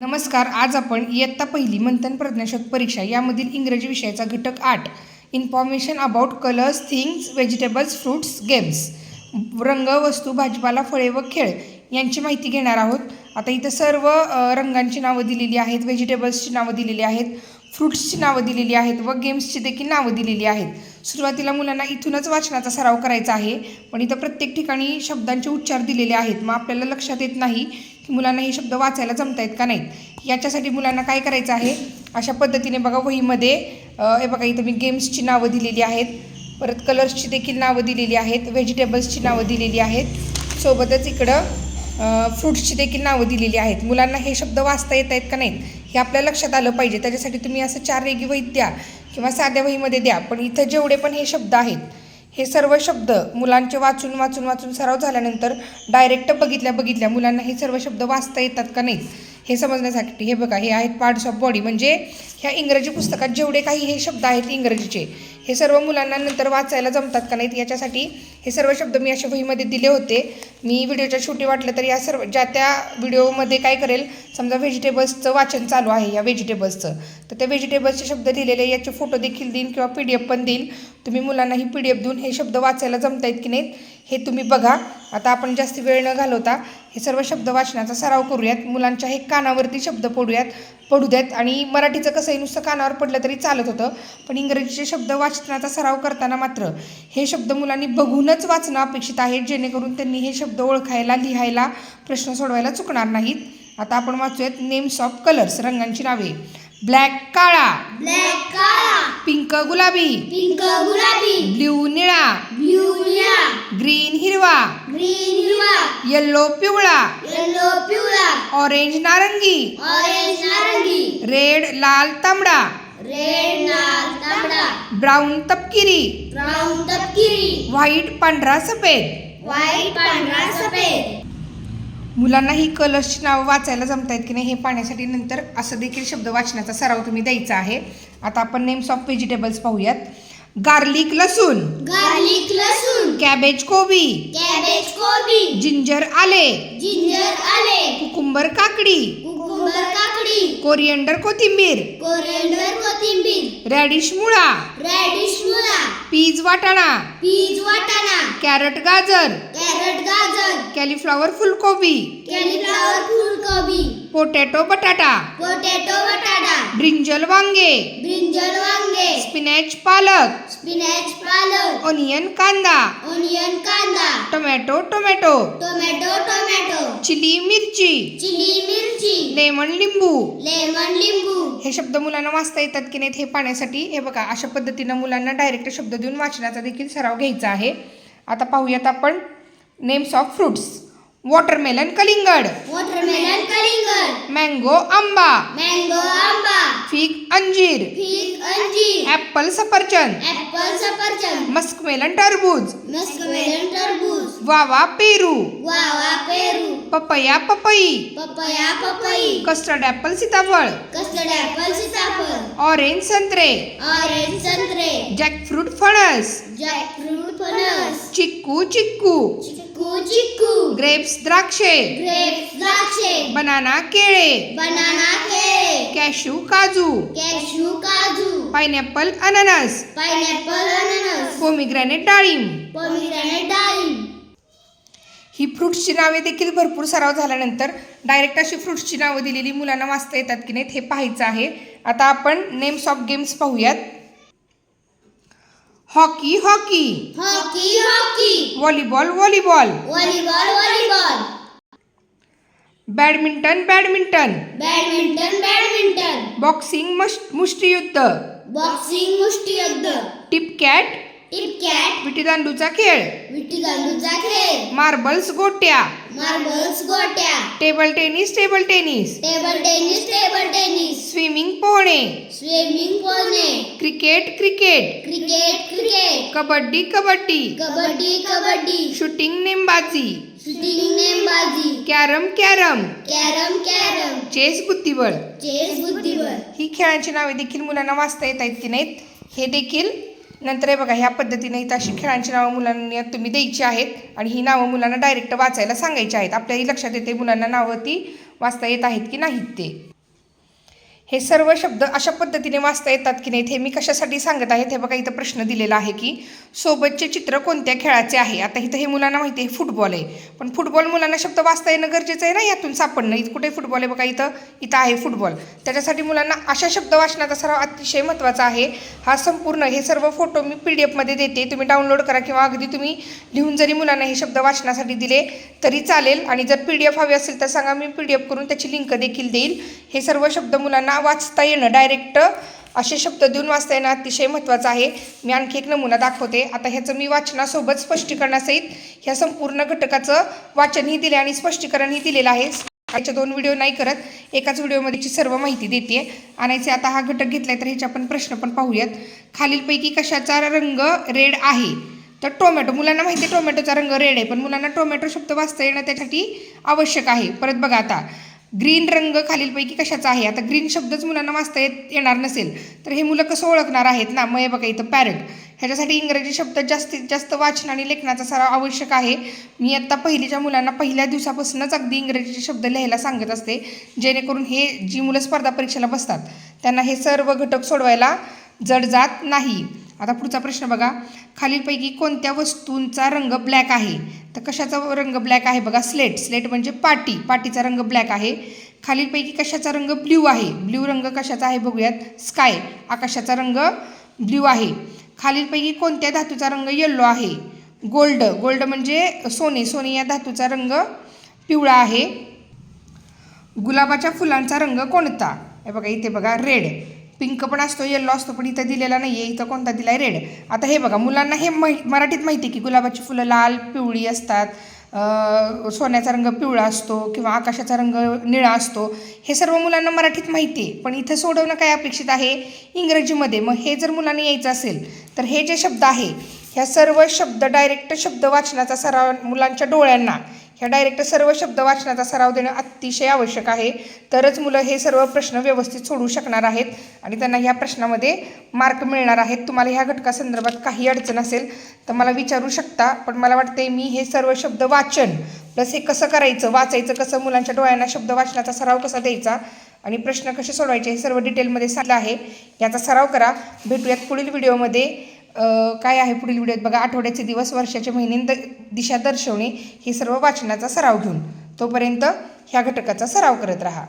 नमस्कार आज आपण इयत्ता पहिली मंथन प्रज्ञाशोध परीक्षा यामधील इंग्रजी विषयाचा घटक आठ information about colours things vegetables fruits games रंग वस्तू भाजीपाला फळे व खेळ यांची माहिती घेणार आहोत. आता इथं सर्व रंगांची नावं दिलेली आहेत व्हेजिटेबल्सची नावं दिलेली आहेत फ्रुट्सची नावं दिलेली आहेत व गेम्सची देखील नावं दिलेली आहेत. सुरुवातीला मुलांना इथूनच वाचनाचा सराव करायचा आहे पण इथं प्रत्येक ठिकाणी शब्दांचे उच्चार दिलेले आहेत. मग आपल्याला लक्षात येत नाही मुलांना हे शब्द वाचायला जमतायत का नाहीत? याच्यासाठी मुलांना काय करायचं आहे? अशा पद्धतीने बघा वहीमध्ये हे बघा इथं मी गेम्सची नावं दिलेली आहेत. परत कलर्सची देखील नावं दिलेली आहेत. व्हेजिटेबल्सची नावं दिलेली आहेत. सोबतच इकडं फ्रूट्सची देखील नावं दिलेली आहेत. मुलांना हे शब्द वाचता येत आहेत का नाहीत? हे आपल्या लक्षात आलं पाहिजे. त्याच्यासाठी तुम्ही असं चार रेगी वहीत द्या किंवा साध्या वहीमध्ये द्या. पण इथं जेवढे पण हे शब्द आहेत हे सर्व शब्द मुलांचे वाचून वाचून वाचून सराव झाल्यानंतर डायरेक्ट बघितल्या बघितल्या मुलांना हे सर्व शब्द वाचता येतात का नाहीत हे समजण्यासाठी हे बघा हे आहेत पार्ट्स ऑफ बॉडी म्हणजे ह्या इंग्रजी पुस्तकात जेवढे काही हे शब्द आहेत इंग्रजीचे हे सर्व मुलांना नंतर वाचायला जमतात का नाहीत याच्यासाठी हे सर्व शब्द मी अशा वहीमध्ये दिले होते. मी व्हिडिओच्या शेवटी वाटलं तर या सर्व ज्या त्या व्हिडिओमध्ये काय करेल समजा व्हेजिटेबल्सचं वाचन चालू आहे या व्हेजिटेबल्सचं तर त्या व्हेजिटेबल्सचे शब्द लिहिलेले याचे फोटो देखील देईन किंवा पी डी एफ पण देईन. तुम्ही मुलांना ही पी डी एफ देऊन हे शब्द वाचायला जमतायत की नाहीत? हे तुम्ही बघा. आता आपण जास्त वेळ न घालवता हे सर्व शब्द वाचनाचा सराव करूयात. मुलांच्या हे कानावरती शब्द पडूयात पडू द्यात आणि मराठीचं कसंही नुसतं कानावर पडलं तरी चालत होतं. पण इंग्रजीचे शब्द वाचनाचा सराव करताना मात्र हे शब्द मुलांनी बघूनच वाचणं अपेक्षित आहे. जेणेकरून त्यांनी हे शब्द ओळखायला लिहायला प्रश्न सोडवायला चुकणार नाहीत. आता आपण वाचूयात नेम्स ऑफ कलर्स रंगांची नावे. ब्लॅक काळा. ब्लॅक काळा. पिंक गुलाबी. पिंक गुलाबी. ब्ल्यू निळा. ब्ल्यू निळा. ग्रीन हिरवा. ग्रीन हिरवा. येल्लो पिवळा. येलो पिवळा. ऑरेंज नारंगी. ऑरेंज नारंगी. रेड लाल तांबडा. रेड लाल तांबडा. ब्राऊन तपकिरी. ब्राऊन तपकिरी. व्हाईट पांढरा सफेद. व्हाईट पांढरा सफेद. मुलांना ही कलर्सची नावं वाचायला जमतायत की नाही हे पाहण्यासाठी नंतर असं देखील शब्द वाचण्याचा सराव तुम्ही द्यायचा आहे. आता आपण नेम्स ऑफ व्हेजिटेबल्स पाहूयात. गार्लिक लसूण. गार्लिक लसूण. कॅबेज कोबी. कॅबेज कोबी. जिंजर आले. जिंजर आले. कुकुंबर काकडी. कुकुंबर काकडी कोरिएंडर कोथिंबीर. कोरिएंडर कोथिंबीर. रॅडिश मुळा. रॅडिश मुळा. पीज वाटाणा. पीज वाटाणा. कॅरट गाजर. कॅरट गाजर. कॅलिफ्लॉवर फुलकोबी. कॅलीफ्लॉवर फुलकोबी. पोटॅटो बटाटा. पोटॅटो बटाटा. ब्रिंजल वांगे. ब्रिंजल वांगे. स्पिनॅच पालक. स्पिनॅच पालक. ओनियन कांदा. ओनियन कांदा. टोमॅटो टोमॅटो टोमॅटो चिली मिरची. चिली मिरची. लेमन लिंबू. लेमन लिंबू. हे शब्द मुलांना वाचता येतात की नाहीत हे पाहण्यासाठी. हे बघा अशा पद्धतीनं मुलांना डायरेक्ट शब्द देऊन वाचनाचा देखील सराव घ्यायचा आहे. आता पाहूयात आपण नेम्स ऑफ फ्रुट्स वॉटरमेलन कलिंगड. वॉटरमेलन कलिंगड. मँगो आंबा. मँगो आंबा. फिग अंजीर. फिग अंजीर. ॲपल सफरचंद. ऍपल सफरचंद. मस्कमेलन टरबूज. मस्कमेलन वावा पेरू. वावा पेरू. पपया पपई. पपया पपई. कस्टर्ड ॲपल सीताफळ. कस्टर्ड ऍपल सीताफळ. ऑरेंज संत्रे. ऑरेंज संत्रे. जॅकफ्रूट फणस. जॅकफ्रूट फणस. चिक्कू चिक्कू. चिक्कू चिक्कू. ग्रेप्स द्राक्षे. ग्रेप्स द्राक्षे. बनाना केळे. बनाना केळे. कॅशू काजू. कॅशू काजू. पायनॅपल अननस. पायनॅपल अननस. पोमिग्रॅनेट डाळिंब. पोमिग्रॅनेट डाळिंब. ही फ्रुट्सची नावे देखील भरपूर सराव झाल्यानंतर डायरेक्ट अशी फ्रुट्सची नावं दिलेली मुलांना वाचता येतात की नाहीत हे पाहायचं आहे. आता आपण नेम्स ऑफ गेम्स पाहूयात. Hockey hockey. Hockey hockey. Volleyball volleyball volleyball volleyball badminton badminton. Badminton badminton. Boxing मुष्टियुद्ध. बॉक्सिंग मुष्टियुद्ध. टिपकॅट. टिपकॅट विटीदांडूचा खेळ. विटीदांडूचा खेळ. मार्बल्स गोट्या. मार्बल्स गोट्या. Table tennis table tennis. Table tennis table tennis swimming पोहणे. स्विमिंग पोहणे. Cricket cricket. Cricket cricket. Kabaddi kabaddi. Kabaddi kabaddi. Shooting नेमबाजी. शूटिंग नेमबाजी. Carrom carrom. Carrom carrom. Chess बुद्धिबळ. चेस बुद्धिबळ. ही खेळांची नावे देखील मुलांना वाचता येत आहेत की नाहीत? हे देखील नंतर हे बघा ह्या पद्धतीने इथं अशी खेळांची नावं मुलांना तुम्ही द्यायची आहेत आणि ही नावं मुलांना डायरेक्ट वाचायला सांगायची आहेत. आपल्याही लक्षात येते मुलांना नावं ती वाचता येत आहेत की नाहीत ते. हे सर्व शब्द अशा पद्धतीने वाचता येतात की नाहीत हे मी कशासाठी सांगत आहे हे बघा इथं प्रश्न दिलेला आहे की सोबतचे चित्र कोणत्या खेळाचे आहे? आता इथं हे मुलांना माहिती आहे फुटबॉल आहे. पण फुटबॉल मुलांना शब्द वाचता येणं गरजेचं आहे ना यातून सापडणं? इथं कुठे फुटबॉल आहे बघा इथं इथं आहे फुटबॉल. त्याच्यासाठी मुलांना अशा शब्द वाचनाचा सराव अतिशय महत्त्वाचा आहे. हा संपूर्ण हे सर्व फोटो मी पी डी एफमध्ये देते. तुम्ही डाउनलोड करा किंवा अगदी तुम्ही लिहून जरी मुलांना हे शब्द वाचनासाठी दिले तरी चालेल. आणि जर पी डी एफ हवे असेल तर सांगा मी पी डी एफ करून त्याची लिंक देखील देईल. हे सर्व शब्द मुलांना वाचता येणं डायरेक्ट असे शब्द देऊन वाचता येणं अतिशय महत्त्वाचं आहे. मी आणखी एक नमुना दाखवते. आता ह्याचं मी वाचनासोबत स्पष्टीकरणासहित ह्या संपूर्ण घटकाचं वाचनही दिले आणि स्पष्टीकरणही दिलेलं आहे. याचे दोन व्हिडिओ नाही करत. एकाच व्हिडिओमध्येची सर्व माहिती देते आणायचे आता हा घटक घेतलाय तर ह्याचे आपण प्रश्न पण पाहूयात. खालीलपैकी कशाचा रंग रेड आहे? तर टोमॅटो. मुलांना माहिती आहे टोमॅटोचा रंग रेड आहे पण मुलांना टोमॅटो शब्द वाचता येणं त्यासाठी आवश्यक आहे. परत बघा आता. ग्रीन रंग खालीलपैकी कशाचा आहे? आता ग्रीन शब्दच मुलांना वाचता येत येणार नसेल. तर हे मुलं कसं ओळखणार आहेत ना? मग हे बघा इथं पॅरट ह्याच्यासाठी इंग्रजी शब्द जास्तीत जास्त वाचन आणि लेखनाचा सराव आवश्यक आहे. मी आत्ता पहिलीच्या मुलांना पहिल्या दिवसापासूनच अगदी इंग्रजीचे शब्द लिहायला सांगत असते. जेणेकरून हे जी मुलं स्पर्धा परीक्षेला बसतात त्यांना हे सर्व घटक सोडवायला जड जात नाही. आता पुढचा प्रश्न बघा. खालीलपैकी कोणत्या वस्तूंचा रंग ब्लॅक आहे? तर कशाचा रंग ब्लॅक आहे बघा? स्लेट स्लेट म्हणजे पाटी. पाटीचा रंग ब्लॅक आहे. खालीलपैकी कशाचा रंग ब्ल्यू आहे? ब्ल्यू रंग कशाचा आहे बघूयात. स्काय आकाशाचा रंग ब्ल्यू आहे. खालीलपैकी कोणत्या धातूचा रंग येल्लो आहे? गोल्ड गोल्ड म्हणजे सोने. सोने या धातूचा रंग पिवळा आहे. गुलाबाच्या फुलांचा रंग कोणता? हे बघा इथे बघा रेड पिंक पण असतो येल्लो असतो पण इथं दिलेला नाही आहे इथं कोणता दिला आहे रेड आता हे बघा मुलांना हे मै मराठीत माहिती आहे की गुलाबाची फुलं लाल पिवळी असतात. सोन्याचा रंग पिवळा असतो किंवा आकाशाचा रंग निळा असतो. हे सर्व मुलांना मराठीत माहिती आहे पण इथं सोडवणं काय अपेक्षित आहे? इंग्रजीमध्ये. मग हे जर मुलांना यायचं असेल तर हे जे शब्द आहे ह्या सर्व शब्द डायरेक्ट शब्द वाचनाचा सराव मुलांच्या डोळ्यांना. ह्या डायरेक्ट सर्व शब्द वाचनाचा सराव देणं अतिशय आवश्यक आहे. तरच मुलं हे सर्व प्रश्न व्यवस्थित सोडू शकणार आहेत आणि त्यांना ह्या प्रश्नामध्ये मार्क मिळणार आहेत. तुम्हाला ह्या घटकासंदर्भात काही अडचण असेल तर मला विचारू शकता पण मला वाटते मी हे सर्व शब्द वाचन प्लस हे कसं करायचं वाचायचं कसं मुलांच्या डोळ्यांना शब्द वाचनाचा सराव कसा द्यायचा आणि प्रश्न कसे सोडवायचे हे सर्व डिटेलमध्ये सांगितलं आहे. याचा सराव करा. भेटूयात पुढील व्हिडिओमध्ये काय आहे पुढील व्हिडिओत बघा आठवड्याचे दिवस वर्षाचे महिने द दिशा दर्शवणे हे सर्व वाचनाचा सराव घेऊन तोपर्यंत ह्या घटकाचा सराव करत राहा.